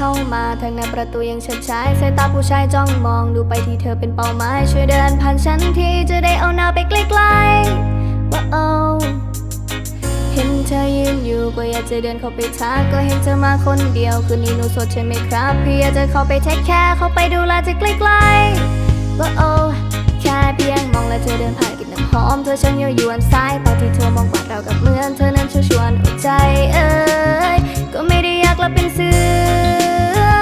ข้ามาทางหน้าประตูยังเฉิดฉายสายตาผู้ชายจ้องมองดูไปที่เธอเป็นเป้าหมายช่วยเดินผ่านฉันทีจะได้เอาหน้าไปใกล้ๆว่าโอ้เห็นเธอยืนอยู่ก็อยากจะเดินเข้าไปทักก็เห็นเธอมาคนเดียวคืนนี้หนูสดใช่ไหมครับพี่อยากจะเข้าไปเทคแคร์เข้าไปดูแลเธอใกล้ๆว่าโอ้แค่เพียงมองและเธอเดินผ่านกลิ่นน้ำหอมเธอช่างยั่วยวนสายตาที่เธอมองกวาดเรากับเหมือนเธอนั้นชวนชวนหัวใจเอ้ย ก็ไม่ได้อยากลับเป็นเสือ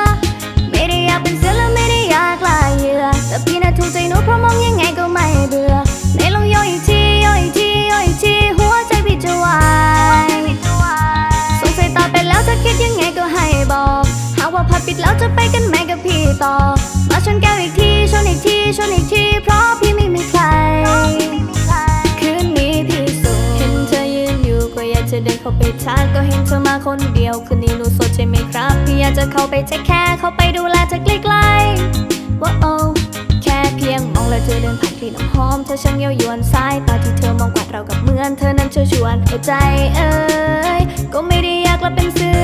ไม่ได้อยากเป็นเสือและไม่ได้อยากลายเหยื่อแต่พี่น่ะถูกใจหนูเพราะมองยังไงก็ไม่เบื่อไหนลองย่อยอีกทีย่อยอีกทีย่อยอีกทีหัวใจพี่จะวายสงสัยตาไปแล้วจะคิดยังไงก็ให้บอก หากว่าพัดปิดแล้วจะไปกันไหมกับพี่ต่อมาชนแก้วอีกทีชนอีกทีชนอีกที พอไปชาไปทักก็เห็นเธอมาคนเดียว คืนนี้หนูโสดใช่ไหมครับ พี่อยากจะเข้าไปเทคแคร์เข้าไปดูแลเธอใกล้ๆว้าโอ้แค่เพียงมองแล้วเธอเดินผ่านกลิ่น้ำหอมเธอช่างเย้ายวนสายตาที่เธอมองกวาดเรากับเหมือน เธอนั้นชวนชวนเอาใจเอ้ยก็ไม่ได้อยากกลับเป็นเสือ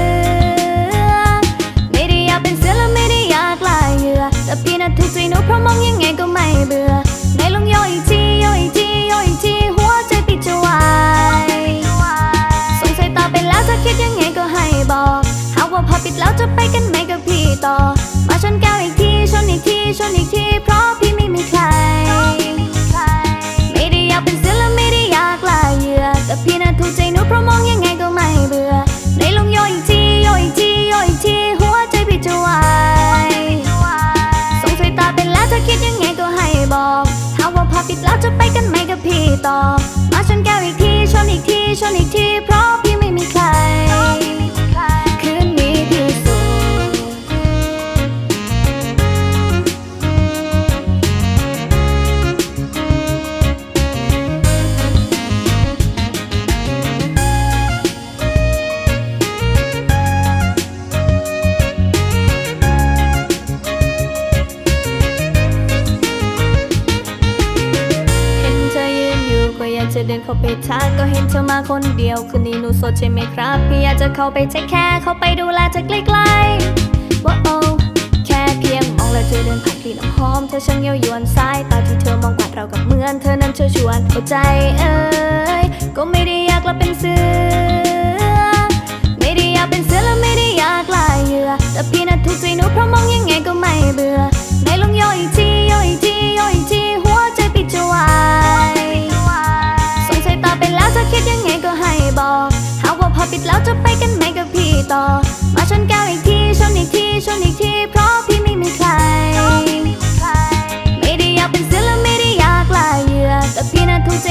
ถูกใจหนูเพราะมองยังไงก็ไม่เบื่อไหนลองย่อยอีกทีย่อยอีกทีย่อยอีกทีหัวใจพี่จะวายสงสัยตาเป็นแล้วจะคิดยังไงก็ให้บอกหาว่าพอปิดแล้วจะไปกันไหมกับพี่ต่อมาชนแก้วอีกทีชนอีกทีชนอีกทีเพราะ จะเดินเข้าไปทักก็เห็นเธอมาคนเดียว คืนนี้หนูโสดใช่ไหมครับ พี่อยากจะเข้าไปเทคแคร์เข้าไปดูแลเธอใกล้ๆว่าโอ้แค่เพียงมองแล้วเธอเดินผ่านกลิ่นน้ำหอม เธอช่างเย้ายวนสายตาที่เธอมองกวาดเรากับเหมือนเธอนั้นชวนชวนเอาใจเอ้ยก็ไม่ได้อยากลับเป็นเสือ ไม่ได้อยากเป็นเสือและไม่ได้อยากลายเหยื่อแต่พี่น่ะถูกใจหนูเพราะมองยังไงก็ไม่เบื่อ ไปกันไหมกับพี่ต่อ มาชนแก้วอีกทีชนอีกทีชนอีกทีเพราะพี่ไม่มีใคร ไม่ได้อยากเป็นเสือแลป์ไม่ได้อยากลายเหยื่อแต่พี่น่ะทุ่มใจ